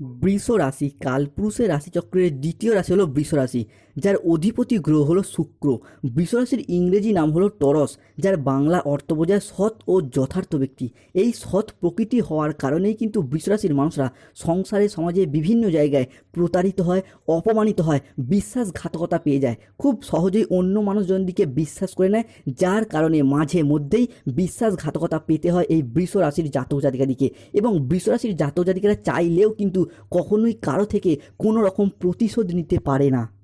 বৃষ রাশি, কালপুরুষের রাশিচক্রের দ্বিতীয় রাশি হলো বৃষ রাশি, যার অধিপতি গ্রহ হলো শুক্র। বৃষ রাশির ইংরেজি নাম হলো টরস, যার বাংলা অর্থ বোঝায় সৎ ও যথার্থ ব্যক্তি। এই সৎ প্রকৃতি হওয়ার কারণেই কিন্তু বৃষ রাশির মানুষরা সংসারে, সমাজে বিভিন্ন জায়গায় প্রতারিত হয়, অপমানিত হয়, বিশ্বাসঘাতকতা পেয়ে যায়। খুব সহজেই অন্য মানুষজন দিকে বিশ্বাস করে নেয়, যার কারণে মাঝে মধ্যেই বিশ্বাসঘাতকতা পেতে হয় এই বৃষ রাশির জাতক জাতিকাদিকে। এবং বৃষ রাশির জাতক জাতিকারা চাইলেও কিন্তু কখনোই কারও থেকে কোনো রকম প্রতিশোধ নিতে পারে না।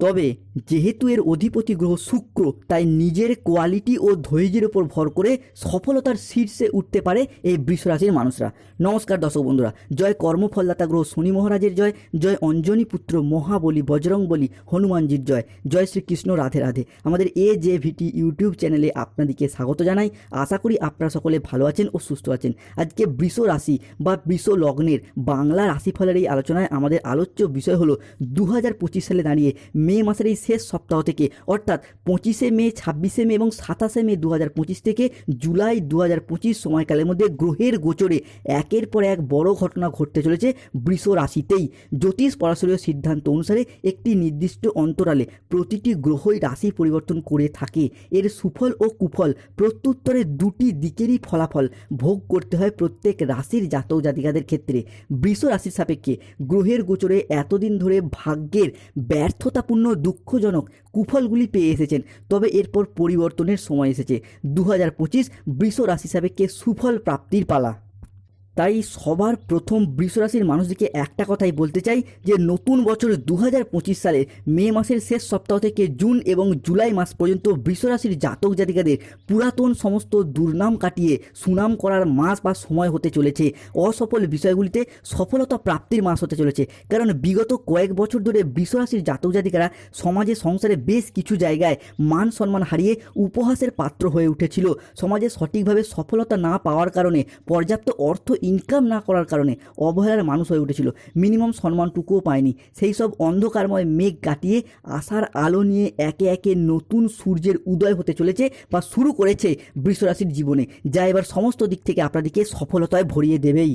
তবে যেহেতু এর অধিপতি গ্রহ শুক্র, তাই নিজের কোয়ালিটি ও ধৈর্যের উপর ভর করে সফলতার শীর্ষে উঠতে পারে এই বৃষ রাশির মানুষরা। নমস্কার দর্শক বন্ধুরা, জয় কর্মফলদাতা গ্রহ শনি মহারাজের জয় জয় অঞ্জনী পুত্র মহাবলী বজরং বলি হনুমানজির জয় জয় শ্রীকৃষ্ণ রাধে রাধে। আমাদের এ জে ভিটি ইউটিউব চ্যানেলে আপনাদেরকে স্বাগত জানাই। আশা করি আপনারা সকলে ভালো আছেন ও সুস্থ আছেন। আজকে বৃষ রাশি বা বৃষ লগ্নের বাংলা রাশিফলের এই আলোচনায় আমাদের আলোচ্য বিষয় হলো দু হাজার পঁচিশ সালে দাঁড়িয়ে মে মাসের এই শেষ সপ্তাহ থেকে, অর্থাৎ পঁচিশে মে, ছাব্বিশে মে এবং সাতাশে মে দু হাজার পঁচিশ থেকে জুলাই দু হাজার পঁচিশ সময়কালের মধ্যে গ্রহের গোচরে একের পর এক বড় ঘটনা ঘটতে চলেছে বৃষ রাশিতেই। জ্যোতিষ পরাশরীয় সিদ্ধান্ত অনুসারে একটি নির্দিষ্ট অন্তরালে প্রতিটি গ্রহই রাশি পরিবর্তন করে থাকে। এর সুফল ও কুফল প্রত্যুত্তরে দুটি দিকেরই ফলাফল ভোগ করতে হয় প্রত্যেক রাশির জাতক জাতিকাদের ক্ষেত্রে। বৃষ রাশির সাপেক্ষে গ্রহের গোচরে এতদিন ধরে ভাগ্যের ব্যর্থতাপূর্ণ দুঃখজনক কুফলগুলি পেয়ে এসেছেন। তবে এরপর পরিবর্তনের সময় এসেছে। দু হাজার পঁচিশ বৃষ রাশি সাপেক্ষে সুফল প্রাপ্তির পালা। তাই সবার প্রথম বৃষরাশির মানুষদেরকে একটা কথাই বলতে চাই যে নতুন বছর দু সালের মে মাসের শেষ সপ্তাহ থেকে জুন এবং জুলাই মাস পর্যন্ত বৃষরাশির জাতক জাতিকাদের পুরাতন সমস্ত দুর্নাম কাটিয়ে সুনাম করার মাস বা সময় হতে চলেছে। অসফল বিষয়গুলিতে সফলতা প্রাপ্তির মাস হতে চলেছে। কারণ বিগত কয়েক বছর ধরে বৃষরাশির জাতক জাতিকারা সমাজে সংসারে বেশ কিছু জায়গায় মান সম্মান হারিয়ে উপহাসের পাত্র হয়ে উঠেছিল। সমাজে সঠিকভাবে সফলতা না পাওয়ার কারণে পর্যাপ্ত অর্থ ইনকাম না করার কারণে অবহেলার মানুষ হয়ে উঠেছিল। মিনিমাম সম্মানটুকুও পায়নি। সেই সব অন্ধকারময় মেঘ কাটিয়ে আশার আলো নিয়ে একে একে নতুন সূর্যের উদয় হতে চলেছে বা শুরু করেছে বৃষরাশির জীবনে। যা এবার সমস্ত দিক থেকে আপনাদেরকে সফলতায় ভরিয়ে দেবেই।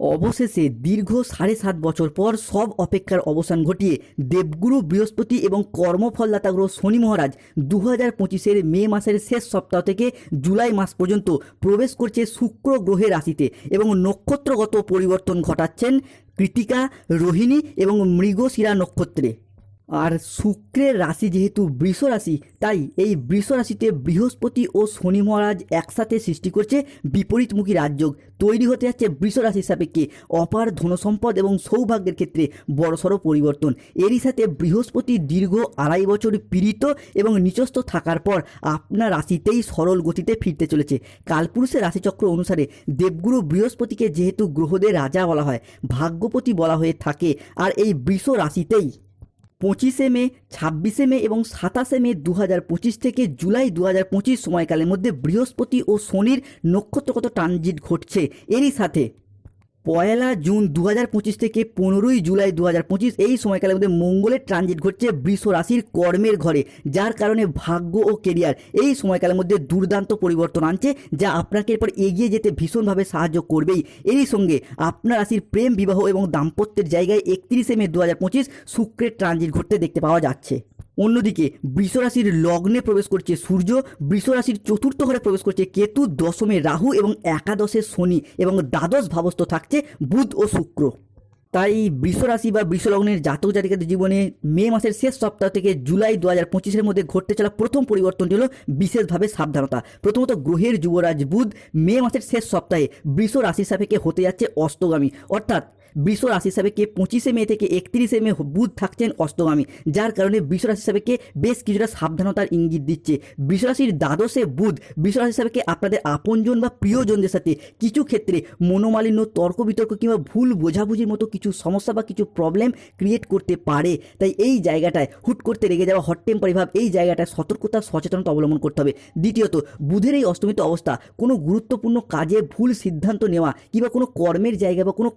অবশেষে দীর্ঘ সাড়ে সাত বছর পর সব অপেক্ষার অবসান ঘটিয়ে দেবগুরু বৃহস্পতি এবং কর্মফলদাতা গ্রহ শনি মহারাজ দু হাজার পঁচিশের মে মাসের শেষ সপ্তাহ থেকে জুলাই মাস পর্যন্ত প্রবেশ করছে শুক্র গ্রহে রাশিতে এবং নক্ষত্রগত পরিবর্তন ঘটাচ্ছেন কৃতিকা, রোহিণী এবং মৃগশিরা নক্ষত্রে। আর শুক্রের রাশি যেহেতু বৃষ রাশি, তাই এই বৃষ রাশিতে বৃহস্পতি ও শনি মহারাজ একসাথে সৃষ্টি করছে বিপরীতমুখী রাজযোগ। তৈরি হতে যাচ্ছে বৃষ রাশির সাপেক্ষে অপার ধনসম্পদ এবং সৌভাগ্যের ক্ষেত্রে বড়সড় পরিবর্তন। এরই সাথে বৃহস্পতি দীর্ঘ আড়াই বছর পীড়িত এবং নিচস্থ থাকার পর আপনার রাশিতেই সরল গতিতে ফিরতে চলেছে। কালপুরুষের রাশিচক্র অনুসারে দেবগুরু বৃহস্পতিকে যেহেতু গ্রহদের রাজা বলা হয়, ভাগ্যপতি বলা হয়ে থাকে, আর এই বৃষ রাশিতেই পঁচিশে মে, ছাব্বিশে মে এবং সাতাশে মে দু পঁচিশ থেকে জুলাই দু হাজার পঁচিশ সময়কালের মধ্যে বৃহস্পতি ও শনির নক্ষত্রগত ট্রানজিট ঘটছে। এরই সাথে পয়লা জুন দু হাজার পঁচিশ থেকে পনেরোই জুলাই দু হাজার পঁচিশ এই সময়কালের মধ্যে মঙ্গলের ট্রানজিট ঘটছে বৃষ রাশির কর্মের ঘরে, যার কারণে ভাগ্য ও কেরিয়ার এই সময়কালের মধ্যে দুর্দান্ত পরিবর্তন আনছে, যা আপনাকে এরপর এগিয়ে যেতে ভীষণভাবে সাহায্য করবেই। এরই সঙ্গে আপনার রাশির প্রেম, বিবাহ এবং দাম্পত্যের জায়গায় একত্রিশে মে দু হাজার পঁচিশ শুক্রের ট্রানজিট ঘটতে দেখতে পাওয়া যাচ্ছে। অন্যদিকে বৃষরাশির লগ্নে প্রবেশ করছে সূর্য বৃষরাশির চতুর্থ ঘরে প্রবেশ করছে কেতু, দশমে রাহু এবং একাদশে শনি এবং দ্বাদশ ভাবস্থ থাকছে বুধ ও শুক্র। তাই বৃষরাশি বা বৃষলগ্নের জাতক জাতিকাদের জীবনে মে মাসের শেষ সপ্তাহ থেকে জুলাই দু হাজার পঁচিশের মধ্যে ঘটতে চলা প্রথম পরিবর্তনটি হলো বিশেষভাবে সাবধানতা। প্রথমত গ্রহের যুবরাজ বুধ মে মাসের শেষ সপ্তাহে বৃষ রাশির সাপেক্ষে হতে যাচ্ছে অস্তগামী অর্থাৎ বৃষ রাশি সাপেক্ষে পঁচিশে মে থেকে একত্রিশে মে বুধ থাকছেন অস্তগামী যার কারণে বৃষ রাশি সাপেক্ষে বেশ কিছুটা সাবধানতার ইঙ্গিত দিচ্ছে। বৃষ রাশির দ্বাদশে বুধ বৃষ রাশি সাপেক্ষে আপনাদের আপনজন বা প্রিয়জনদের সাথে কিছু ক্ষেত্রে মনোমালিন্য, তর্ক বিতর্ক কিংবা ভুল বোঝাবুঝির মতো কিছু সমস্যা বা কিছু প্রবলেম ক্রিয়েট করতে পারে। তাই এই জায়গাটায় হুট করতে রেগে যাওয়া হট টেম্পারি ভাব, এই জায়গাটায় সতর্কতা, সচেতনতা অবলম্বন করতে হবে। দ্বিতীয়ত, বুধের এই অস্তমিত অবস্থা কোনো গুরুত্বপূর্ণ কাজে ভুল সিদ্ধান্ত নেওয়া কিংবা কোনো কর্মের জায়গা বা কোনো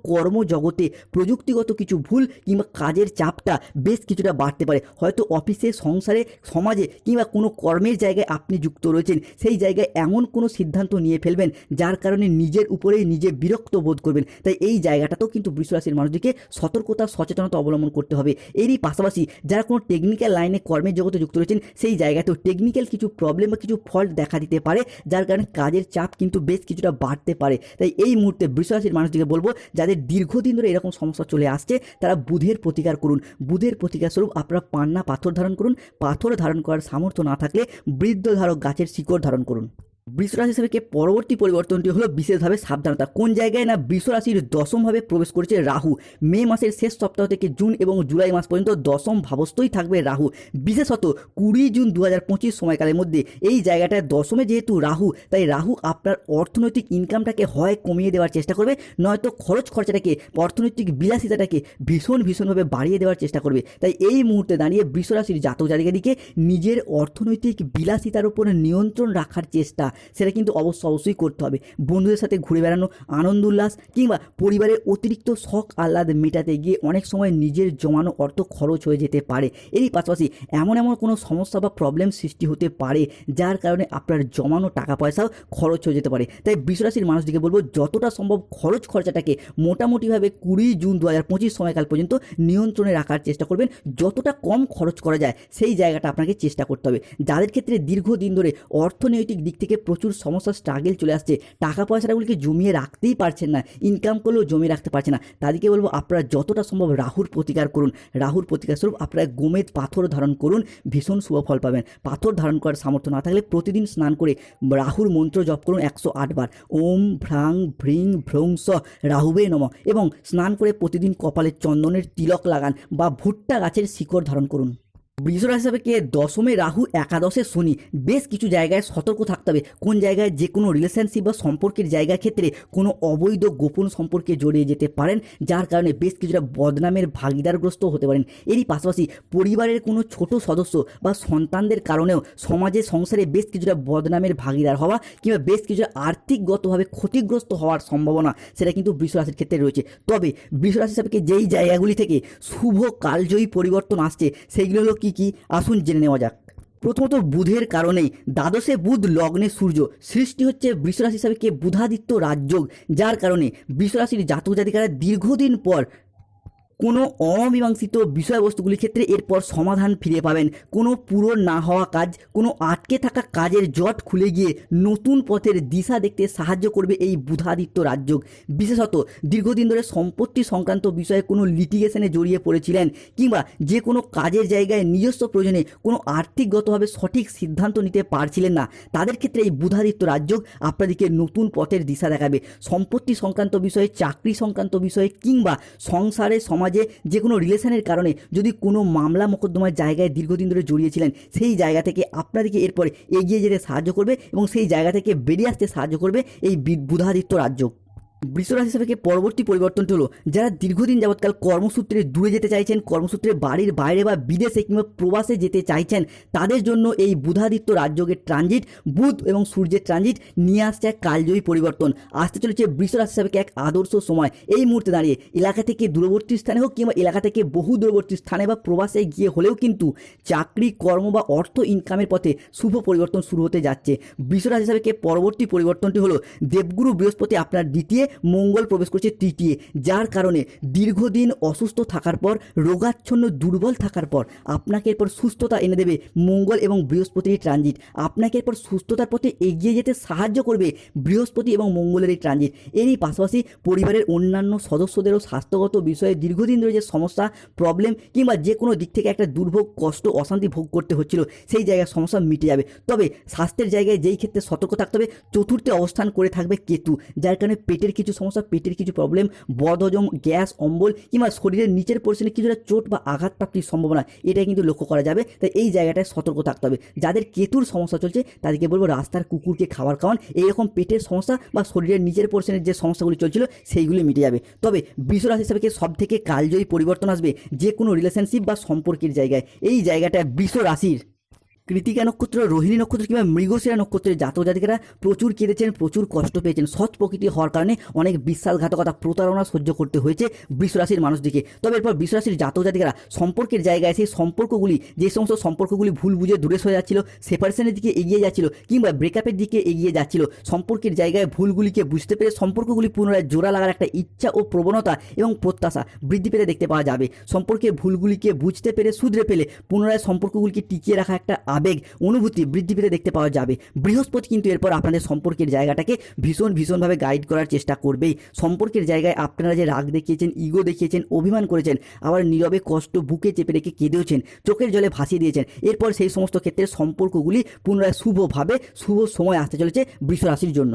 কর্মজগতে প্রযুক্তিগত কিছু ভুল কিংবা কাজের চাপটা বেশ কিছুটা বাড়তে পারে। হয়তো অফিসে, সংসারে, সমাজে কিংবা কোনো কর্মের জায়গায় আপনি যুক্ত রয়েছেন, সেই জায়গায় এমন কোনো সিদ্ধান্ত নিয়ে ফেলবেন যার কারণে নিজের উপরেই নিজে বিরক্ত বোধ করবেন। তাই এই জায়গাটাতেও কিন্তু বৃষরাশির মানুষ দিকে সতর্কতা, সচেতনতা অবলম্বন করতে হবে। এরই পাশাপাশি যারা কোনো টেকনিক্যাল লাইনে কর্মের জগতে যুক্ত রয়েছেন, সেই জায়গাতেও টেকনিক্যাল কিছু প্রবলেম বা কিছু ফল্ট দেখা দিতে পারে, যার কারণে কাজের চাপ কিন্তু বেশ কিছুটা বাড়তে পারে। তাই এই মুহূর্তে বৃষরাশির মানুষটিকে বলব, যাদের দীর্ঘদিন ধরে এরকম সমস্যা চলে আসছে, তারা বুধের প্রতিকার করুন। বুধের প্রতিকার স্বরূপ আপনারা পান্না, পাথর ধারণ করুন। পাথর ধারণ করার সামর্থ্য না থাকলে বৃদ্ধ ধারক গাছের শিকড় ধারণ করুন। বৃষরাশি হিসেবে পরবর্তী পরিবর্তনটি হলো বিশেষভাবে সাবধানতা? কোন জায়গায় না বৃষরাশির দশমভাবে প্রবেশ করেছে রাহু? মে মাসের শেষ সপ্তাহ থেকে জুন এবং জুলাই মাস পর্যন্ত দশম ভাবস্থই থাকবে রাহু। বিশেষত কুড়ি জুন দু হাজার পঁচিশ সময়কালের মধ্যে এই জায়গাটায় দশমে যেহেতু রাহু, তাই রাহু আপনার অর্থনৈতিক ইনকামটাকে হয় কমিয়ে দেওয়ার চেষ্টা করবে, নয়তো খরচ খরচাটাকে, অর্থনৈতিক বিলাসিতাটাকে ভীষণ ভীষণভাবে বাড়িয়ে দেওয়ার চেষ্টা করবে। তাই এই মুহূর্তে দাঁড়িয়ে বৃষরাশির জাতক জাতিকাদিকে নিজের অর্থনৈতিক বিলাসিতার উপরে নিয়ন্ত্রণ রাখার চেষ্টা সেটা কিন্তু অবশ্য অবশ্যই করতে হবে। বন্ধুদের সাথে ঘুরে বেড়ানো, আনন্দ উল্লাস কিংবা পরিবারের অতিরিক্ত শখ আহ্লাদ মেটাতে গিয়ে অনেক সময় নিজের জমানো অর্থ খরচ হয়ে যেতে পারে। এরই পাশাপাশি এমন এমন কোনো সমস্যা বা প্রবলেম সৃষ্টি হতে পারে যার কারণে আপনার জমানো টাকা পয়সাও খরচ হয়ে যেতে পারে। তাই বিশ্বরাশির মানুষদিকে বলব, যতটা সম্ভব খরচ খরচাটাকে মোটামুটিভাবে কুড়ি জুন দু হাজার পঁচিশ সময়কাল পর্যন্ত নিয়ন্ত্রণে রাখার চেষ্টা করবেন। যতটা কম খরচ করা যায়, সেই জায়গাটা আপনাকে চেষ্টা করতে হবে। যাদের ক্ষেত্রে দীর্ঘদিন ধরে অর্থনৈতিক দিক থেকে প্রচুর সমস্যা স্ট্রাগেল চলে আসছে। টাকা পয়সাগুলিকে জমিয়ে রাখতেই পারছেন না ইনকাম করলেও জমিয়ে রাখতে পারছে না। তাদেরকে বলব, আপনারা যতটা সম্ভব রাহুর প্রতিকার করুন। রাহুর প্রতিকার স্বরূপ আপনারা গোমেদ পাথর ধারণ করুন, ভীষণ শুভ ফল পাবেন। পাথর ধারণ করার সামর্থ্য না থাকলে প্রতিদিন স্নান করে রাহুর মন্ত্র জপ করুন একশো আটবার ওম ভ্রাং ভ্রিং ভ্রংস রাহুবে নম। এবং স্নান করে প্রতিদিন কপালে চন্দনের তিলক লাগান বা ভুট্টা গাছের শিকড় ধারণ করুন। বৃষরাশি হিসাবে কে? দশমে রাহু, একাদশে শনি। বেশ কিছু জায়গায় সতর্ক থাকতে হবে। কোন জায়গায় যে কোনো রিলেশনশিপ বা সম্পর্কের জায়গার ক্ষেত্রে কোনো অবৈধ গোপন সম্পর্কে জড়িয়ে যেতে পারেন, যার কারণে বেশ কিছুটা বদনামের ভাগিদারগ্রস্ত হতে পারেন। এরই পাশাপাশি পরিবারের কোনো ছোট সদস্য বা সন্তানদের কারণেও সমাজে সংসারে বেশ কিছুটা বদনামের ভাগিদার হওয়া কিংবা বেশ কিছুটা আর্থিকগতভাবে ক্ষতিগ্রস্ত হওয়ার সম্ভাবনা সেটা কিন্তু বৃষরাশির ক্ষেত্রে রয়েছে। তবে বৃষরাশি হিসাবে যেই জায়গাগুলি থেকে শুভ কালজয়ী পরিবর্তন আসছে, সেইগুলো হলো কী কি? আসুন জেনে নেওয়া যাক। প্রথমত বুধের কারণেই দ্বাদশে বুধ লগ্নে সূর্য সৃষ্টি হচ্ছে বৃষরাশি হিসাবে কে বুধাদিত্য রাজযোগ। যার কারণে বৃষরাশির জাতক জাতিকারা দীর্ঘদিন পর কোনো অমীমাংসিত বিষয়বস্তুগুলির ক্ষেত্রে এরপর সমাধান ফিরে পাবেন। কোনো পূরণ না হওয়া কাজ, কোনো আটকে থাকা কাজের জট খুলে গিয়ে নতুন পথের দিশা দেখতে সাহায্য করবে এই বুধাদিত্য রাজযোগ। বিশেষত দীর্ঘদিন ধরে সম্পত্তি সংক্রান্ত বিষয়ে কোনো লিটিগেশনে জড়িয়ে পড়েছিলেন কিংবা যে কোনো কাজের জায়গায় নিজস্ব প্রয়োজনে কোনো আর্থিকগতভাবে সঠিক সিদ্ধান্ত নিতে পারছিলেন না। তাদের ক্ষেত্রে এই বুধাদিত্য রাজযোগ আপনাদেরকে নতুন পথের দিশা দেখাবে। সম্পত্তি সংক্রান্ত বিষয়ে, চাকরি সংক্রান্ত বিষয়ে কিংবা সংসারে সমাজে যে কোনো রিলেশনের কারণে যদি কোনো মামলা মোকদ্দমার জায়গায় দীর্ঘদিন ধরে জড়িয়েছিলেন, সেই জায়গা থেকে আপনাদেরকে এরপর এগিয়ে যেতে সাহায্য করবে এবং সেই জায়গা থেকে বেরিয়ে আসতে সাহায্য করবে এই বুধাদিত্য রাজ্য। বৃষরাশি হিসাবে পরবর্তী পরিবর্তনটি হলো? যারা দীর্ঘদিন যাবৎকাল কর্মসূত্রে দূরে যেতে চাইছেন, কর্মসূত্রে বাড়ির বাইরে বা বিদেশে কিংবা প্রবাসে যেতে চাইছেন, তাদের জন্য এই বুধাদিত্য রাজযোগের ট্রানজিট বুধ এবং সূর্যের ট্রানজিট নিয়ে আসছে এক কালজয়ী পরিবর্তন। আসতে চলেছে বৃষরাশি হিসাবে এক আদর্শ সময়। এই মুহূর্তে দাঁড়িয়ে এলাকা থেকে দূরবর্তী স্থানে হোক কিংবা এলাকা থেকে বহু দূরবর্তী স্থানে বা প্রবাসে গিয়ে হলেও কিন্তু চাকরি, কর্ম বা অর্থ ইনকামের পথে শুভ পরিবর্তন শুরু হতে যাচ্ছে। বৃষরাশি হিসাবে পরবর্তী পরিবর্তনটি হলো? দেবগুরু বৃহস্পতি আপনার দ্বিতীয় মঙ্গল প্রবেশ করছে তৃতীয় যার কারণে দীর্ঘদিন অসুস্থ থাকার পর, রোগাচ্ছন্ন, দুর্বল থাকার পর আপনাকে এরপর সুস্থতা এনে দেবে মঙ্গল এবং বৃহস্পতির ট্রানজিট। আপনাকে এরপর সুস্থতার পথে এগিয়ে যেতে সাহায্য করবে বৃহস্পতি এবং মঙ্গলের এই ট্রানজিট। এরই পাশাপাশি পরিবারের অন্যান্য সদস্যদেরও স্বাস্থ্যগত বিষয়ে দীর্ঘদিন ধরে যে সমস্যা প্রবলেম কিংবা যে কোনো দিক থেকে একটা দুর্ভোগ, কষ্ট, অশান্তি ভোগ করতে হচ্ছিল, সেই জায়গায় সমস্যা মিটে যাবে। তবে স্বাস্থ্যের জায়গায় যেই ক্ষেত্রে সতর্ক থাকতে হবে, চতুর্থে অবস্থান করে থাকবে কেতু, যার কারণে পেটের কিছু সমস্যা, পেটের কিছু প্রবলেম বদহজম, গ্যাস, অম্বল কিংবা শরীরের নিচের পোর্শনে কিছুটা চোট বা আঘাত প্রাপ্তির সম্ভাবনা এটা কিন্তু লক্ষ্য করা যাবে। তাই এই জায়গাটায় সতর্ক থাকতে হবে। যাদের কেতুর সমস্যা চলছে, তাদেরকে বলব রাস্তার কুকুরকে খাবার খাওয়ান। এইরকম পেটের সমস্যা বা শরীরের নিচের পোর্শনের যে সমস্যাগুলি চলছিল, সেইগুলি মিটে যাবে। তবে বিশ্বরাশি হিসাবে সব থেকে কালজয়ী পরিবর্তন আসবে? যে কোনো রিলেশনশিপ বা সম্পর্কের জায়গায়। এই জায়গাটা বিশ্ব রাশির কৃতিকা নক্ষত্র, রোহিণী নক্ষত্র কিংবা মৃগশিরা নক্ষত্রের জাতক জাতিকেরা প্রচুর কেঁদেছেন, প্রচুর কষ্ট পেয়েছেন। সৎ প্রকৃতি হওয়ার কারণে অনেক বিশ্বাসঘাতকতা প্রতারণা সহ্য করতে হয়েছে বৃষরাশির মানুষদিকে। তবে এরপর বৃষরাশির জাতক জাতিকেরা সম্পর্কের জায়গায় সেই সম্পর্কগুলি, যে সমস্ত সম্পর্কগুলি ভুল বুঝে দূরে সরে যাচ্ছিল সেপারেশনের দিকে এগিয়ে যাচ্ছিল কিংবা ব্রেকআপের দিকে এগিয়ে যাচ্ছিল, সম্পর্কের জায়গায় ভুলগুলিকে বুঝতে পেরে সম্পর্কগুলি পুনরায় জোড়া লাগার একটা ইচ্ছা ও প্রবণতা এবং প্রত্যাশা বৃদ্ধি পেতে দেখতে পাওয়া যাবে। সম্পর্কের ভুলগুলিকে বুঝতে পেরে শুধরে পেলে পুনরায় সম্পর্কগুলিকে টিকিয়ে রাখা একটা আবেগ, অনুভূতি বৃদ্ধি পেতে দেখতে পাওয়া যাবে। বৃহস্পতি কিন্তু এরপর আপনাদের সম্পর্কের জায়গাটাকে ভীষণ, ভীষণভাবে গাইড করার চেষ্টা করবেই। সম্পর্কের জায়গায় আপনারা যে রাগ দেখিয়েছেন ইগো দেখিয়েছেন, অভিমান করেছেন, আবার নীরবে কষ্ট বুকে চেপে রেখে কেঁদেওছেন, চোখের জলে ভাসিয়ে দিয়েছেন, এরপর সেই সমস্ত ক্ষেত্রে সম্পর্কগুলি পুনরায় শুভভাবে, শুভ সময় আসতে চলেছে বৃষ রাশির জন্য।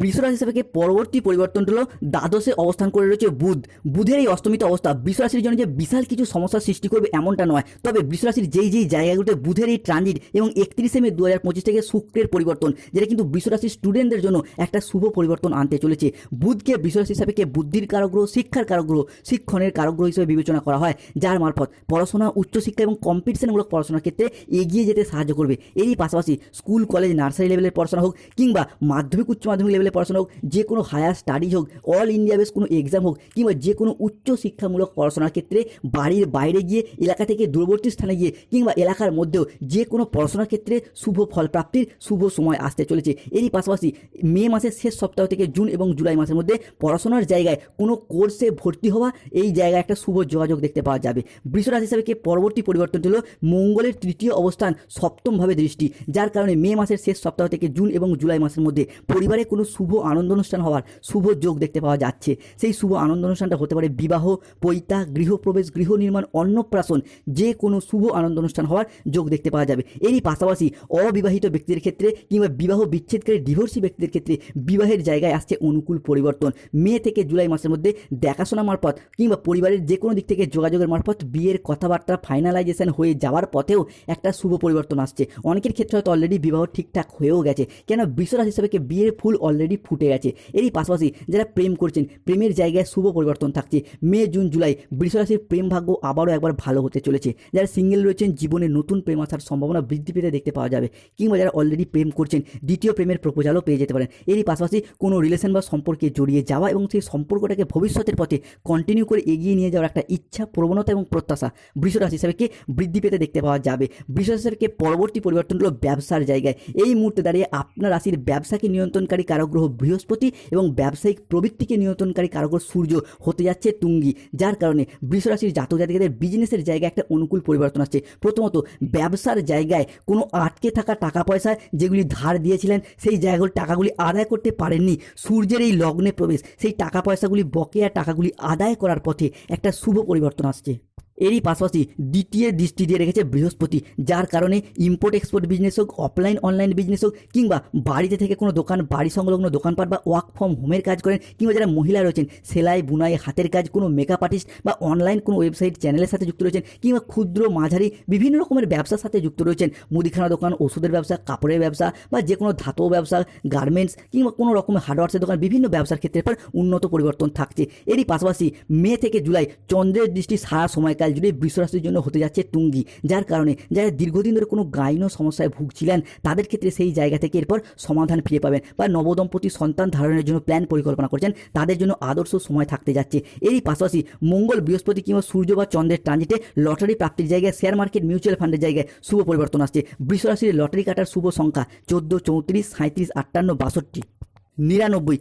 বৃষরাশি হিসেবে পরবর্তী পরিবর্তন হলো দ্বাদশে অবস্থান করে রয়েছে বুধ। বুধের এই অস্তমিত অবস্থা, বৃষরাশির জন্য যে বিশাল কিছু সমস্যার সৃষ্টি করবে এমনটা নয়। তবে বৃষরাশির যেই যেই জায়গাগুলোতে বুধের এই ট্রানজিট এবং একত্রিশে মে দু হাজার পঁচিশ থেকে শুক্রের পরিবর্তন, যেটা কিন্তু বৃষরাশির স্টুডেন্টদের জন্য একটা শুভ পরিবর্তন আনতে চলেছে। বুধকে বৃষরাশি হিসাবে বুদ্ধির কারগ্রহ শিক্ষার কারগ্রহ শিক্ষণের কারগ্রহ হিসেবে বিবেচনা করা হয়, যার মারফত পড়াশোনা, উচ্চশিক্ষা এবং কম্পিটিশনমূলক পড়াশোনার ক্ষেত্রে এগিয়ে যেতে সাহায্য করবে। এরই পাশাপাশি স্কুল কলেজ নার্সারি লেভেলের পড়াশোনা হোক কিংবা মাধ্যমিক, উচ্চ মাধ্যমিক লেভেলের পড়াশোনা হোক, যে কোনো হায়ার স্টাডিজ হোক অল ইন্ডিয়া বেস কোনো এক্সাম হোক, কিংবা যে কোনো উচ্চ শিক্ষামূলক পড়াশোনার ক্ষেত্রে বাড়ির বাইরে গিয়ে, এলাকা থেকে দূরবর্তী স্থানে গিয়ে, কিংবা এলাকার মধ্যেও যে কোনো পড়াশোনার ক্ষেত্রে শুভ ফল প্রাপ্তির শুভ সময় আসতে চলেছে। এরই পাশাপাশি মে মাসের শেষ সপ্তাহ থেকে জুন এবং জুলাই মাসের মধ্যে পড়াশোনার জায়গায় কোনো কোর্সে ভর্তি হওয়া, এই জায়গায় একটা শুভ যোগাযোগ দেখতে পাওয়া যাবে। বৃষরাশি হিসাবে কে পরবর্তী পরিবর্তন হলো? মঙ্গলের তৃতীয় অবস্থান সপ্তমভাবে দৃষ্টি, যার কারণে মে মাসের শেষ সপ্তাহ থেকে জুন এবং জুলাই মাসের মধ্যে পরিবারে কোনো শুভ আনন্দ অনুষ্ঠান হওয়ার শুভ যোগ দেখতে পাওয়া যাচ্ছে। সেই শুভ আনন্দ অনুষ্ঠানটা হতে পারে বিবাহ, পৈতা, গৃহপ্রবেশ, গৃহ নির্মাণ, অন্নপ্রাশন যে কোনো শুভ আনন্দ অনুষ্ঠান হওয়ার যোগ দেখতে পাওয়া যাবে। এরই পাশাপাশি অবিবাহিত ব্যক্তির ক্ষেত্রে কিংবা বিবাহ বিচ্ছেদকারী ডিভোর্সি ব্যক্তিদের ক্ষেত্রে বিবাহের জায়গায় আসছে অনুকূল পরিবর্তন। মে থেকে জুলাই মাসের মধ্যে দেখাশোনা মারফত কিংবা পরিবারের যে কোনো দিক থেকে যোগাযোগের মারফত বিয়ের কথাবার্তা ফাইনালাইজেশন হয়ে যাওয়ার পথেও একটা শুভ পরিবর্তন আসছে। অনেকের ক্ষেত্রে হয়তো অলরেডি বিবাহ ঠিকঠাক হয়েও গেছে। কেন বিশ্বরাজ হিসাবে বিয়ের ফুল অলরেডি ফুটে গেছে। এরই পাশাপাশি যারা প্রেম করছেন, প্রেমের জায়গায় শুভ পরিবর্তন থাকছে। মে, জুন, জুলাই বৃষরাশির প্রেম ভাগ্য আবারও একবার ভালো হতে চলেছে। যারা সিঙ্গেল রয়েছেন, জীবনে নতুন প্রেম আসার সম্ভাবনা বৃদ্ধি পেতে দেখতে পাওয়া যাবে। কিংবা যারা অলরেডি প্রেম করছেন, দ্বিতীয় প্রেমের প্রপোজালও পেয়ে যেতে পারেন। এরই পাশাপাশি কোনো রিলেশন বা সম্পর্কে জড়িয়ে যাওয়া এবং সেই সম্পর্কটাকে ভবিষ্যতের পথে কন্টিনিউ করে এগিয়ে নিয়ে যাওয়ার একটা ইচ্ছা, প্রবণতা এবং প্রত্যাশা বৃষরাশি হিসাবেকে বৃদ্ধি পেতে দেখতে পাওয়া যাবে। বৃষরাশি হিসাবে পরবর্তী পরিবর্তন হলো ব্যবসার জায়গায়। এই মুহূর্তে দাঁড়িয়ে আপনার রাশির ব্যবসাকে নিয়ন্ত্রণকারী কারগ্রহ বৃহস্পতি এবং ব্যবসায়িক প্রবৃত্তিকে নিয়ন্ত্রণকারী কারগ্রহ সূর্য হতে যাচ্ছে তুঙ্গি, যার কারণে বৃষরাশির জাতক জাতিকাদের বিজনেসের জায়গায় একটা অনুকূল পরিবর্তন আসছে। প্রথমত, ব্যবসার জায়গায় কোনো আটকে থাকা টাকা পয়সা যেগুলি ধার দিয়েছিলেন, সেই জায়গাগুলি, টাকাগুলি আদায় করতে পারেননি। সূর্যের এই লগ্নে প্রবেশ, সেই টাকা পয়সাগুলি বকেয়া টাকাগুলি আদায় করার পথে একটা শুভ পরিবর্তন আসছে। এরই পাশাপাশি দ্বিতীয় দৃষ্টি দিয়ে রেখেছে বৃহস্পতি, যার কারণে ইম্পোর্ট এক্সপোর্ট বিজনেস হোক অফলাইন অনলাইন বিজনেস হোক, কিংবা বাড়িতে থেকে কোনো দোকান, বাড়ি সংলগ্ন দোকানপাট বা ওয়ার্ক ফ্রম হোমের কাজ করেন, কিংবা যারা মহিলা রয়েছেন, সেলাই, বুনাই, হাতের কাজ, কোনো মেকআপ আর্টিস্ট বা অনলাইন কোনো ওয়েবসাইট চ্যানেলের সাথে যুক্ত রয়েছেন, কিংবা ক্ষুদ্র, মাঝারি, বিভিন্ন রকমের ব্যবসার সাথে যুক্ত রয়েছেন, মুদিখানা দোকান, ওষুধের ব্যবসা, কাপড়ের ব্যবসা বা যে কোনো ধাতব ব্যবসা গার্মেন্টস কিংবা কোনো রকমের হার্ডওয়ার্সের দোকান, বিভিন্ন ব্যবসার ক্ষেত্রে পর উন্নত পরিবর্তন থাকছে। এরই পাশাপাশি মে থেকে জুলাই চন্দ্রের দৃষ্টি সারা সময়কাল জুড়ে বৃষরাশির জন্য হতে যাচ্ছে তুঙ্গি, যার কারণে যারা দীর্ঘদিন ধরে কোনো গাইনো সমস্যায় ভুগছিলেন, তাদের ক্ষেত্রে সেই জায়গা থেকে এরপর সমাধান ফিরে পাবেন বা নবদম্পতি সন্তান ধারণের জন্য প্ল্যান পরিকল্পনা করছেন, তাদের জন্য আদর্শ সময় থাকতে যাচ্ছে। এরই পাশাপাশি মঙ্গল বৃহস্পতি কিংবা সূর্য বা চন্দ্রের ট্রানজিটে লটারি প্রাপ্তির জায়গায় শেয়ার মার্কেট মিউচুয়াল ফান্ডের জায়গায় শুভ পরিবর্তন আসছে। বৃষরাশির লটারি কাটার শুভ সংখ্যা চোদ্দ, চৌত্রিশ সাঁত্রিশ আটান্ন, বাষট্টি। নিরানব্বই